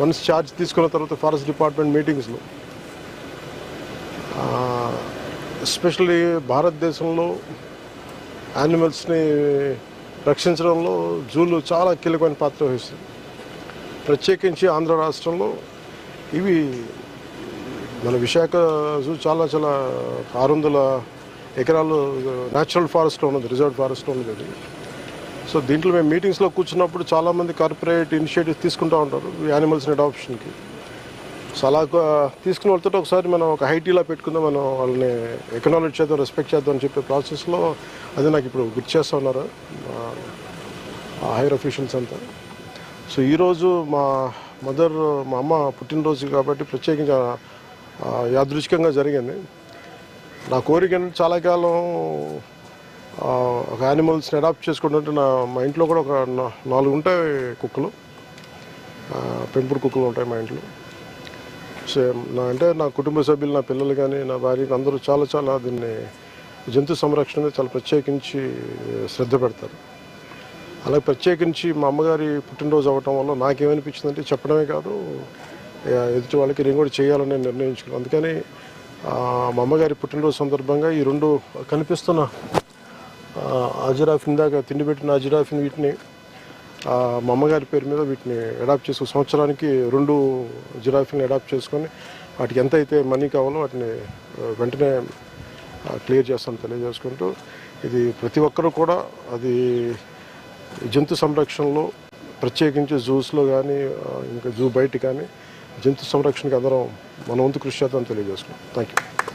Once charge తీసుకున్న తర్వాత forest department మీటింగ్స్లో ఎస్పెషల్లీ భారతదేశంలో యానిమల్స్ని రక్షించడంలో జూలు చాలా కీలకమైన పాత్ర వహిస్తుంది. ప్రత్యేకించి ఆంధ్ర రాష్ట్రంలో ఇవి మన విశాఖ జూ చాలా చాలా ఆరు వందల ఎకరాలు న్యాచురల్ ఫారెస్ట్లో ఉన్నది రిజర్వ్ ఫారెస్ట్లో ఉన్నది. సో దీంట్లో మేము మీటింగ్స్లో కూర్చున్నప్పుడు చాలామంది కార్పొరేట్ ఇనిషియేటివ్స్ తీసుకుంటూ ఉంటారు యానిమల్స్ని అడాప్షన్కి సో అలా తీసుకుని వెళ్తుంటే ఒకసారి మనం ఒక హైటీలా పెట్టుకుందాం మనం వాళ్ళని ఎకనాలజీ చేద్దాం రెస్పెక్ట్ చేద్దాం అని చెప్పే ప్రాసెస్లో అది నాకు ఇప్పుడు గుర్తు చేస్తూ ఉన్నారు హైయర్ హైర్ అఫీషియల్స్ అంతా. సో ఈరోజు మా మదర్ మా అమ్మ పుట్టినరోజు కాబట్టి ప్రత్యేకంగా యాదృచ్ఛికంగా జరిగింది. నా కోరిక చాలా కాలం ఒక యానిమల్స్ని అడాప్ట్ చేసుకుంటుంటే నా మా ఇంట్లో కూడా ఒక నాలుగు ఉంటాయి కుక్కలు. పెంపుడు కుక్కలు ఉంటాయి మా ఇంట్లో. సేమ్ నా అంటే నా కుటుంబ సభ్యులు నా పిల్లలు కానీ నా భార్య అందరూ చాలా చాలా దీన్ని జంతు సంరక్షణ చాలా ప్రత్యేకించి శ్రద్ధ పెడతారు. అలాగే ప్రత్యేకించి మా అమ్మగారి పుట్టినరోజు అవ్వటం వల్ల నాకేమనిపించిందంటే చెప్పడమే కాదు ఎదుటి వాళ్ళకి నేను కూడా చేయాలని నిర్ణయించుకున్నాను. అందుకని మా అమ్మగారి పుట్టినరోజు సందర్భంగా ఈ రెండు కనిపిస్తున్న అజిరాఫిన్ దాకా తిండి పెట్టిన అజిరాఫిన్ వీటిని మా అమ్మగారి పేరు మీద వీటిని అడాప్ట్ చేసుకుని సంవత్సరానికి రెండు జిరాఫీని అడాప్ట్ చేసుకొని వాటికి ఎంత అయితే మనీ కావాలో వాటిని వెంటనే క్లియర్ చేస్తాను తెలియజేసుకుంటూ ఇది ప్రతి ఒక్కరూ కూడా అది జంతు సంరక్షణలో ప్రత్యేకించి జూస్లో కానీ ఇంకా జూ బయట కానీ జంతు సంరక్షణకి అందరం మన వంతు కృషి చేద్దాం తెలియజేసుకున్నాం థ్యాంక్ యూ